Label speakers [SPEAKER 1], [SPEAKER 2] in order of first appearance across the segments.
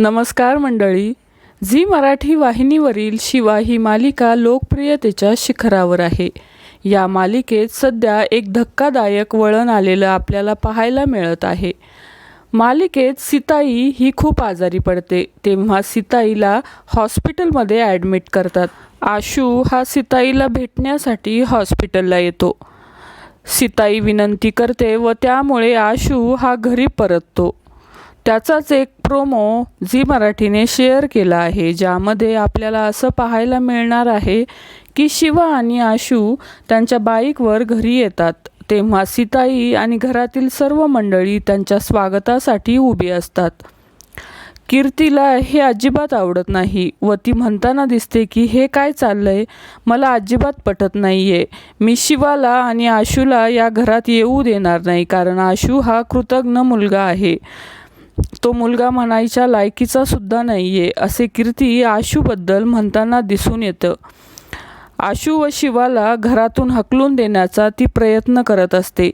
[SPEAKER 1] नमस्कार मंडळी. झी मराठी वाहिनीवरील शिवा ही मालिका लोकप्रियतेच्या शिखरावर आहे. या मालिकेत सध्या एक धक्कादायक वळण आलेलं आपल्याला पाहायला मिळत आहे. मालिकेत सीताई ही खूप आजारी पडते तेव्हा सीताईला हॉस्पिटलमध्ये ॲडमिट करतात. आशू हा सीताईला भेटण्यासाठी हॉस्पिटलला येतो. सीताई विनंती करते व त्यामुळे आशू हा घरी परततो. त्याचाच एक प्रोमो झी मराठीने शेअर केला आहे ज्यामध्ये आपल्याला असं पाहायला मिळणार आहे की शिवा आणि आशू त्यांच्या बाईकवर घरी येतात. तेव्हा सीताई आणि घरातील सर्व मंडळी त्यांच्या स्वागतासाठी उभी असतात. कीर्तीला हे अजिबात आवडत नाही व ती म्हणताना दिसते की हे काय चाललंय? मला अजिबात पटत नाही आहे मी शिवाला आणि आशूला या घरात येऊ देणार नाही कारण आशू हा कृतज्ञ मुलगा आहे. तो मुलगा म्हणायच्या लायकीचा सुद्धा नाही आहे असे कीर्ती आशूबद्दल म्हणताना दिसून येतं. आशू व शिवाला घरातून हकलून देण्याचा ती प्रयत्न करत असते.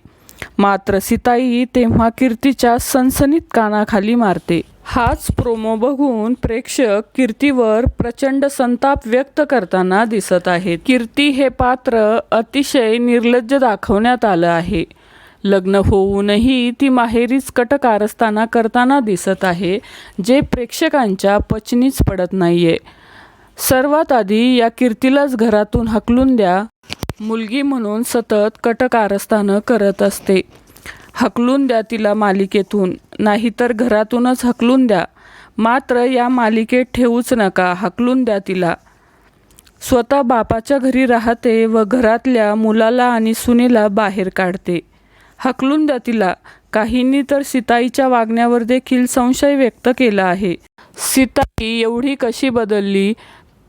[SPEAKER 1] मात्र सीताई तेव्हा कीर्तीच्या सनसनीत कानाखाली मारते. हाच प्रोमो बघून प्रेक्षक कीर्तीवर प्रचंड संताप व्यक्त करताना दिसत आहेत. कीर्ती हे पात्र अतिशय निर्लज्ज दाखवण्यात आलं आहे. लग्न होऊनही ती माहेरीच कटकारस्थाना करताना दिसत आहे जे प्रेक्षकांच्या पचनीच पडत नाहीये. सर्वात आधी या कीर्तीलाच घरातून हकलून द्या. मुलगी म्हणून सतत कटकारस्थानं करत असते. हकलून द्या तिला मालिकेतून नाहीतर घरातूनच हकलून द्या. मात्र या मालिकेत ठेवूच नका हकलून द्या तिला. स्वतः बापाच्या घरी राहते व घरातल्या मुलाला आणि सुनेला बाहेर काढते. हकलून द्या तिला काहींनी तर सीताईच्या वागण्यावर देखील संशय व्यक्त केला आहे. सीताई एवढी कशी बदलली?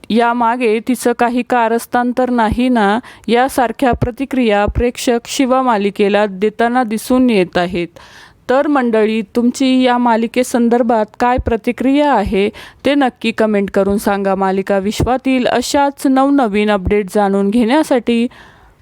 [SPEAKER 1] यामागे तिचं काही कारस्थान तर नाही ना? यासारख्या प्रतिक्रिया प्रेक्षक शिवा मालिकेला देताना दिसून येत आहेत. तर मंडळी तुमची या मालिकेसंदर्भात काय प्रतिक्रिया आहे ते नक्की कमेंट करून सांगा. मालिका विश्वातील अशाच नवनवीन अपडेट जाणून घेण्यासाठी